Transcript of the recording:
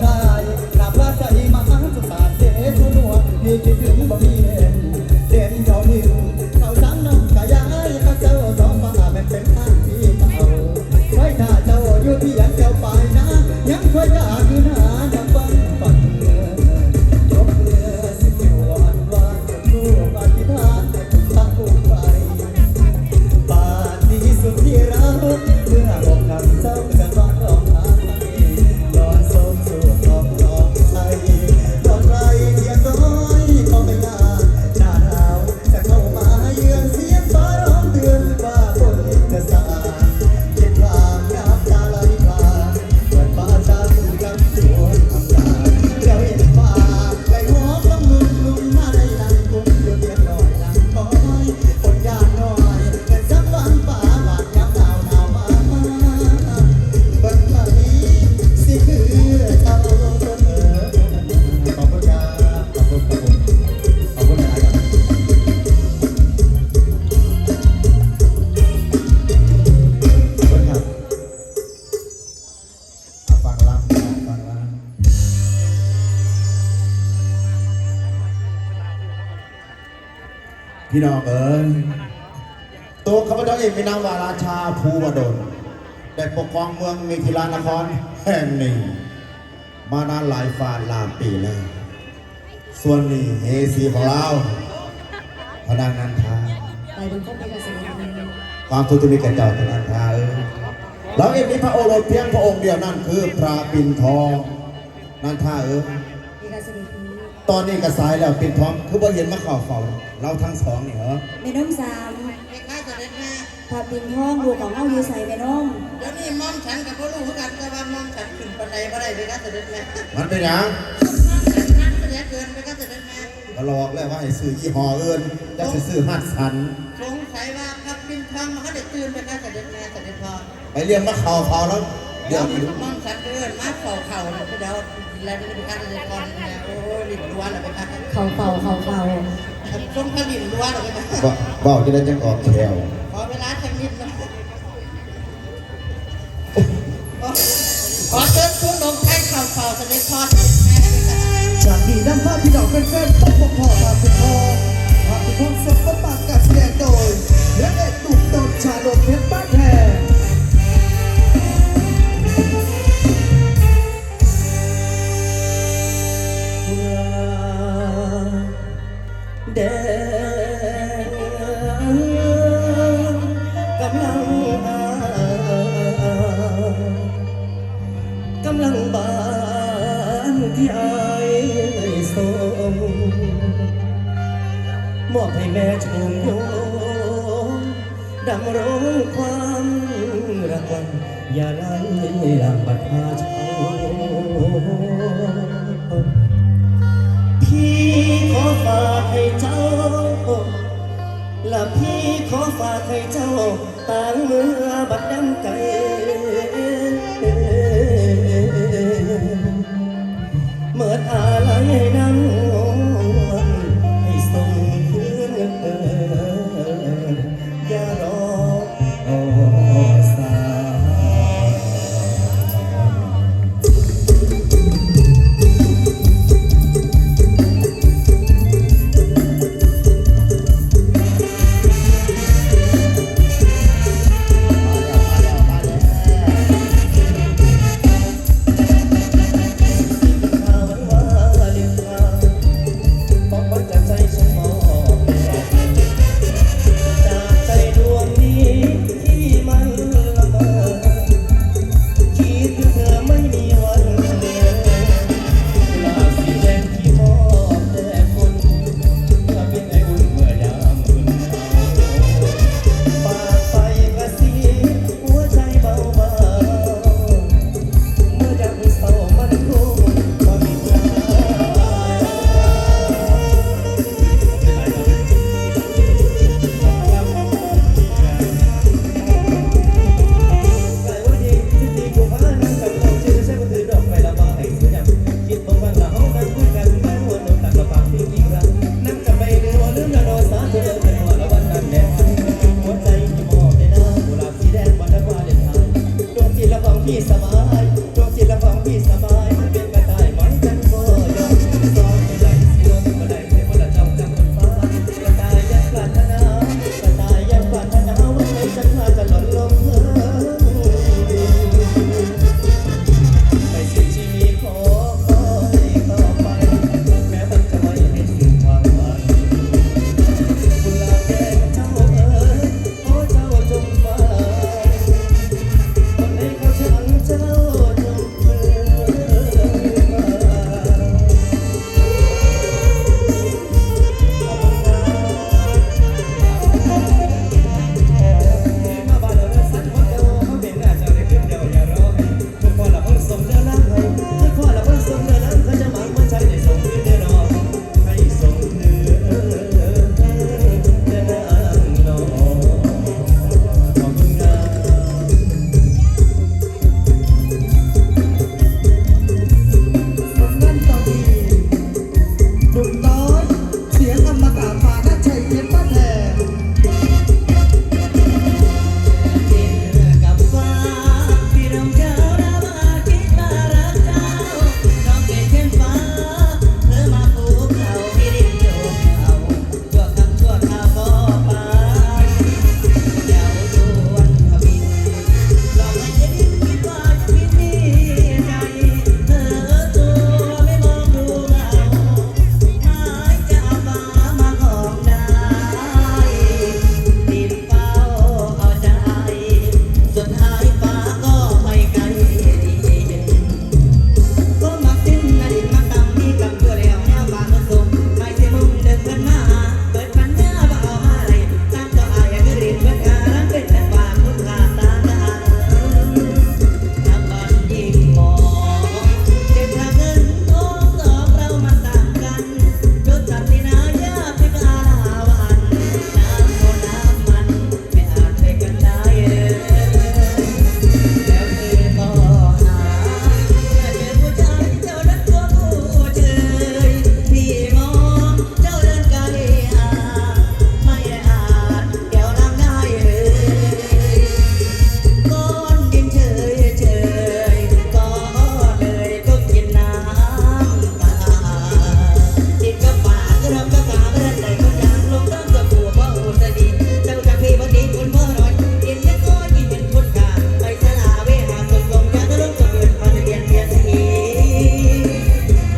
Bye. พี่น้องเอ๋ยตัวข้าพเจ้าเองเป็นนามวาราชาภูวดลได้ปกครองเมืองมิถิลานครแห่งหนึ่ง มานานหลายฝ่าหลายปีแล้ว ส่วนนี้เฮซีของเราพนังนันทาไปบนพบไปกับสิ่งนี้ความทุกข์ที่มีแก่เจ้าพนันทาเอ้ยเราเองมีพระโอรสเพียงพระองค์เดียวนั่นคือพระปิ่นทองนันทาเอ้ย ตอนนี้กระสายแล้วปิ่นทองคือบ่เห็นมาเข่าเฝ้าเราทั้งสองนี่เหรอแม่น้องสามไม่ค่าเสด็จแม่พาปินห้องลูกของเฮาอยู่ใส่แม่น้องเดี๋ยวนี้มอมฉันกับพ่อลูกคือกันแต่ว่ามอมฉันขึ้นปันไดบ่ได้ไปค่าเสด็จแม่มันเป็นหยังมอมฉันนั่งเสด็จเกินไปค่าเสด็จแม่ก็หลอกแล้วว่าให้ซื้อยี่ห้อเอินจะไปซื้อฮัดสันสงสัยว่าพับปินทองมันก็ได้ตื่นไปค่าเสด็จแม่เสด็จพ่อไปเรียนมาเข่าเฝ้าแล้วเดี๋เดี๋ยยววนี้มอมฉันเดินมาเข่าเข่าแล้วเดี๋ยว แล้วนี่ไปค่าเสด็จพ่อนี่แม่โอ้ลิ้นล้วนแล้วไปค่าเขาเป่าเขาเป่าส้มขลิ้นล้วนแล้วไปค่าบอกบอกจะได้จังออกแถวขอเวลาสักนิดนะขอเชิญคุณลงใช้เข่าเข่าเสด็จพ่อเสด็จแม่ไปค่าจากที่นำพาพี่น้องแฟนๆพบพบพ่อพาคุณพ่อพาคุณพ่อ ให้แม่ชมโยมดังร้องความรักวันอย่าไล่หลังบัดพาชาพี่ขอฝากให้เจ้าและพี่ขอฝากให้เจ้าต่างเมื่อบัดดัำไก่เมื่ออาไลัยนั่ง